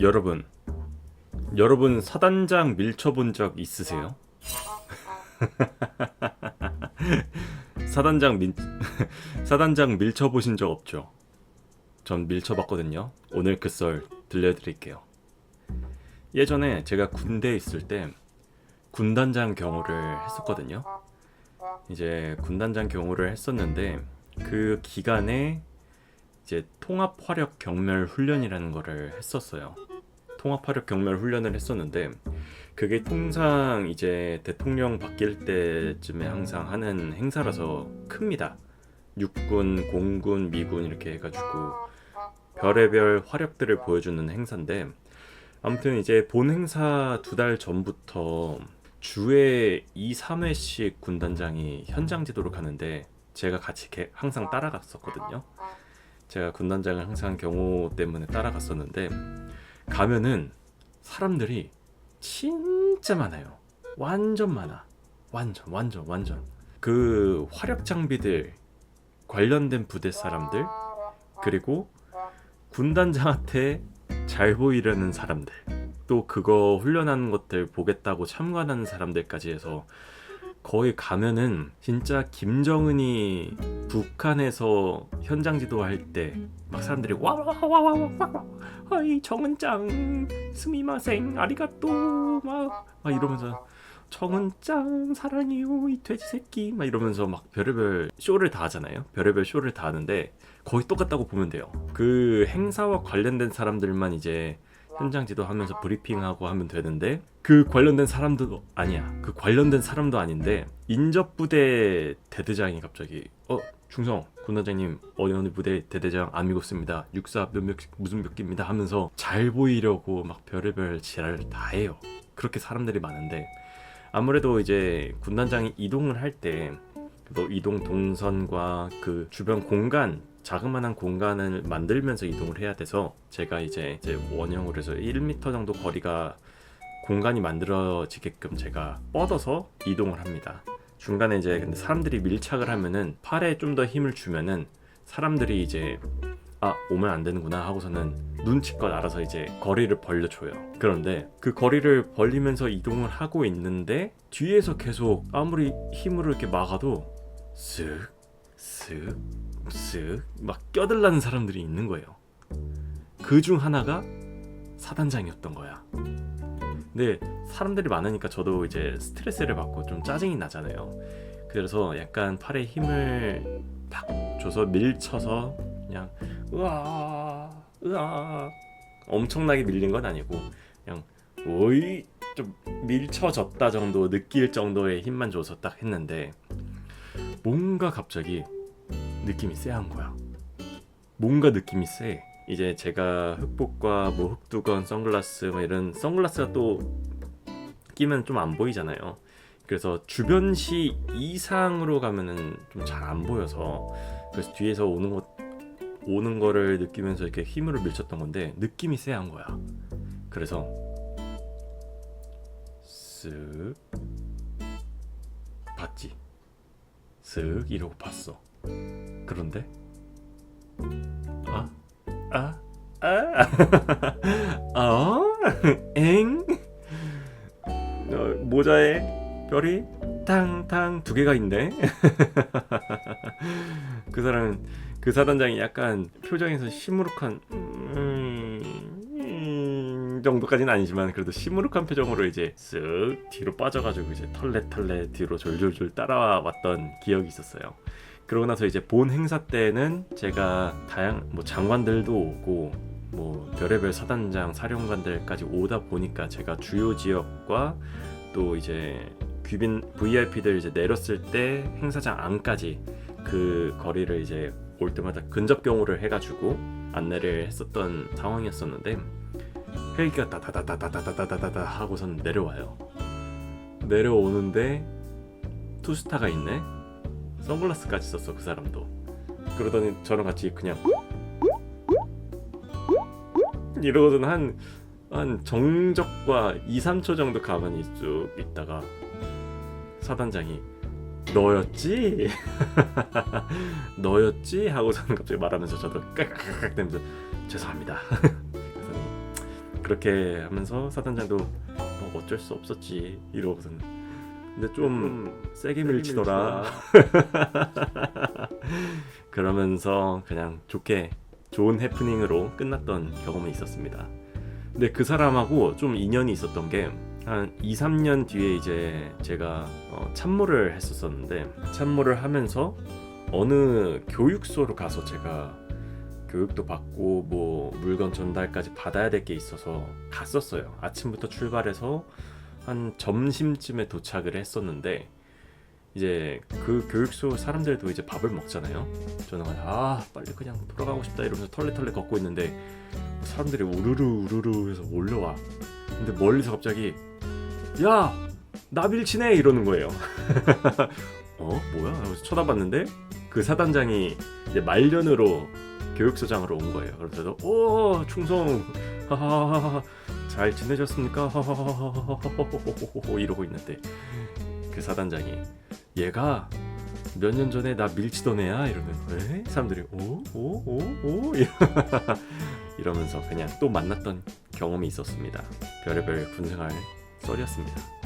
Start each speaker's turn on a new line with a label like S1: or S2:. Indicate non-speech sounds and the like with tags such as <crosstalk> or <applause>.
S1: 여러분, 여러분 사단장 밀쳐본 적 있으세요? <laughs> 사단장 밀 <laughs> 사단장 밀쳐보신 적 없죠? 전 밀쳐봤거든요. 오늘 그 썰 들려드릴게요. 예전에 제가 군대에 있을 때 군단장 경호를 했었거든요. 이제 군단장 경호를 했었는데 그 기간에 이제 통합 화력 경멸 훈련이라는 거를 했었어요. 통합 화력 경멸 훈련을 했었는데 그게 통상 이제 대통령 바뀔 때쯤에 항상 하는 행사라서 큽니다. 육군, 공군, 미군 이렇게 해가지고 별의별 화력들을 보여주는 행사인데 아무튼 이제 본 행사 두 달 전부터 주에 2, 3회씩 군단장이 현장 지도를 가는데 제가 같이 개- 항상 따라갔었거든요. 제가 군단장을 항상 경호 때문에 따라갔었는데 가면은 사람들이 진짜 많아요. 완전 많아. 완전 완전 완전. 그 화력 장비들 관련된 부대 사람들 그리고 군단장한테 잘 보이려는 사람들 또 그거 훈련하는 것들 보겠다고 참관하는 사람들까지 해서 거기 가면은 진짜 김정은이 북한에서 현장 지도할 때 막 사람들이 와와와와와 아이 정은짱 스미마생 아리가또 막, 막 이러면서 정은짱 사랑해요 이 돼지 새끼 막 이러면서 막 별의별 쇼를 다 하잖아요. 별의별 쇼를 다 하는데 거의 똑같다고 보면 돼요. 그 행사와 관련된 사람들만 이제 현장 지도하면서 브리핑하고 하면 되는데 그 관련된 사람도 아니야. 그 관련된 사람도 아닌데 인접 부대 대대장이 갑자기 어 충성 군단장님 어디 어디 부대 대대장 아미고스입니다. 육사 몇몇 무슨 몇 기입니다 하면서 잘 보이려고 막 별의별 지랄을 다 해요. 그렇게 사람들이 많은데 아무래도 이제 군단장이 이동을 할 때 뭐 이동 동선과 그 주변 공간 자그마한 공간을 만들면서 이동을 해야 돼서 제가 이제, 이제 원형으로 해서 1m 정도 거리가 공간이 만들어지게끔 제가 뻗어서 이동을 합니다. 중간에 이제 근데 사람들이 밀착을 하면은 팔에 좀 더 힘을 주면은 사람들이 이제 아 오면 안 되는구나 하고서는 눈치껏 알아서 이제 거리를 벌려줘요. 그런데 그 거리를 벌리면서 이동을 하고 있는데 뒤에서 계속 아무리 힘으로 이렇게 막아도 쓱쓱 쓱막 껴들라는 사람들이 있는 거예요. 그 중 하나가 사단장이었던 거야. 근데 사람들이 많으니까 저도 이제 스트레스를 받고 좀 짜증이 나잖아요. 그래서 약간 팔에 힘을 팍 줘서 밀쳐서 그냥 으아 으아 엄청나게 밀린 건 아니고 그냥 오이 좀 밀쳐졌다 정도 느낄 정도의 힘만 줘서 딱 했는데 뭔가 갑자기 느낌이 쎄한 거야. 뭔가 느낌이 쎄. 이제 제가 흑복과 뭐 흑두건 선글라스 뭐 이런 선글라스가 또 끼면 좀 안 보이잖아요. 그래서 주변 시 이상으로 가면은 좀 잘 안 보여서 그래서 뒤에서 오는 것 오는 거를 느끼면서 이렇게 힘으로 밀쳤던 건데 느낌이 쎄한 거야. 그래서 쓱 봤지. 쓱 이러고 봤어. 그런데 아, 아, 아, 아, <laughs> 엥? 어, 모자에 별이 탕탕 두 개가 있네. <laughs> 그 사람은 그 사단장이 약간 표정에서 시무룩한 음, 음, 정도까지는 아니지만 그래도 시무룩한 표정으로 이제 쓱 뒤로 빠져가지고 이제 털레털레 뒤로 졸졸졸 따라왔던 기억이 있었어요. 그러고 나서 이제 본 행사 때는 제가 다양 뭐 장관들도 오고 뭐 별의별 사단장 사령관들까지 오다 보니까 제가 주요 지역과 또 이제 귀빈 VIP들 이제 내렸을 때 행사장 안까지 그 거리를 이제 올 때마다 근접 경호를 해가지고 안내를 했었던 상황이었었는데 헬기가 다다다다다다다다다 하고선 내려와요. 내려오는데 투스타가 있네. 선글라스까지 썼어 그 사람도. 그러더니 저랑 같이 그냥 이러고는 한, 한 정적과 2, 3초 정도 가만히 쭉 있다가 사단장이 너였지? <laughs> 너였지? 하고서는 갑자기 말하면서 저도 깍깍깍 대면서 죄송합니다. <laughs> 그래서 그렇게 하면서 사단장도 뭐 어쩔 수 없었지 이러고서는 근데 좀 세게 밀치더라 <laughs> 그러면서 그냥 좋게 좋은 해프닝으로 끝났던 경험이 있었습니다. 근데 그 사람하고 좀 인연이 있었던 게 한 2, 3년 뒤에 이제 제가 어, 참모를 했었었는데 참모를 하면서 어느 교육소로 가서 제가 교육도 받고 뭐 물건 전달까지 받아야 될 게 있어서 갔었어요. 아침부터 출발해서 한 점심쯤에 도착을 했었는데 이제 그 교육소 사람들도 이제 밥을 먹잖아요. 저는 아 빨리 그냥 돌아가고 싶다 이러면서 털레털레 걷고 있는데 사람들이 우르르 우르르 해서 올려와. 근데 멀리서 갑자기 야나 밀치네 이러는 거예요. <laughs> 어 뭐야? 하면서 쳐다봤는데 그 사단장이 이제 말년으로 교육소장으로 온 거예요. 그래서 오 충성 <laughs> 하하하하 잘 지내셨습니까? 썰이었습니다.